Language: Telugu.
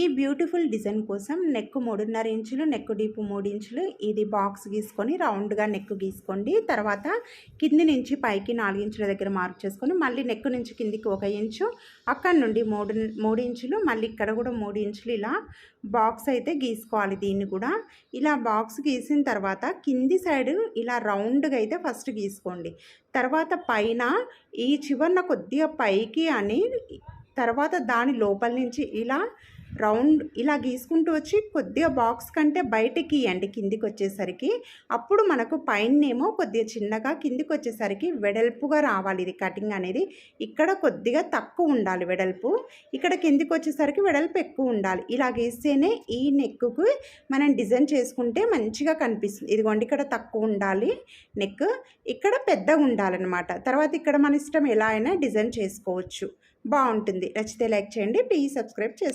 ఈ బ్యూటిఫుల్ డిజైన్ కోసం నెక్ మూడున్నర ఇంచులు నెక్ డీపు మూడు ఇంచులు ఇది బాక్స్ గీసుకొని రౌండ్గా నెక్ గీసుకోండి. తర్వాత కింది నుంచి పైకి నాలుగు ఇంచుల దగ్గర మార్క్ చేసుకొని మళ్ళీ నెక్ నుంచి కిందికి ఒక ఇంచు అక్కడ నుండి మూడు మూడు ఇంచులు మళ్ళీ ఇక్కడ కూడా మూడు ఇంచులు ఇలా బాక్స్ అయితే గీసుకోవాలి దీన్ని కూడా. ఇలా బాక్స్ గీసిన తర్వాత కింది సైడ్ ఇలా రౌండ్గా అయితే ఫస్ట్ గీసుకోండి. తర్వాత పైన ఈ చివరన కొద్దిగా పైకి అని తర్వాత దాని లోపల నుంచి ఇలా రౌండ్ ఇలా గీసుకుంటూ వచ్చి కొద్దిగా బాక్స్ కంటే బయటకి ఇవ్వండి కిందికి వచ్చేసరికి అప్పుడు మనకు పైనేమో కొద్దిగా చిన్నగా కిందికి వచ్చేసరికి వెడల్పుగా రావాలి. ఇది కటింగ్ అనేది ఇక్కడ కొద్దిగా తక్కువ ఉండాలి వెడల్పు. ఇక్కడ కిందికి వచ్చేసరికి వెడల్పు ఎక్కువ ఉండాలి. ఇలా గీస్తేనే ఈ నెక్కు మనం డిజైన్ చేసుకుంటే మంచిగా కనిపిస్తుంది. ఇదిగోండి ఇక్కడ తక్కువ ఉండాలి నెక్. ఇక్కడ పెద్దగా ఉండాలన్నమాట. తర్వాత ఇక్కడ మన ఇష్టం ఎలా అయినా డిజైన్ చేసుకోవచ్చు. బాగుంటుంది. నచ్చితే లైక్ చేయండి. ప్లీజ్ సబ్స్క్రైబ్ చేసుకోండి.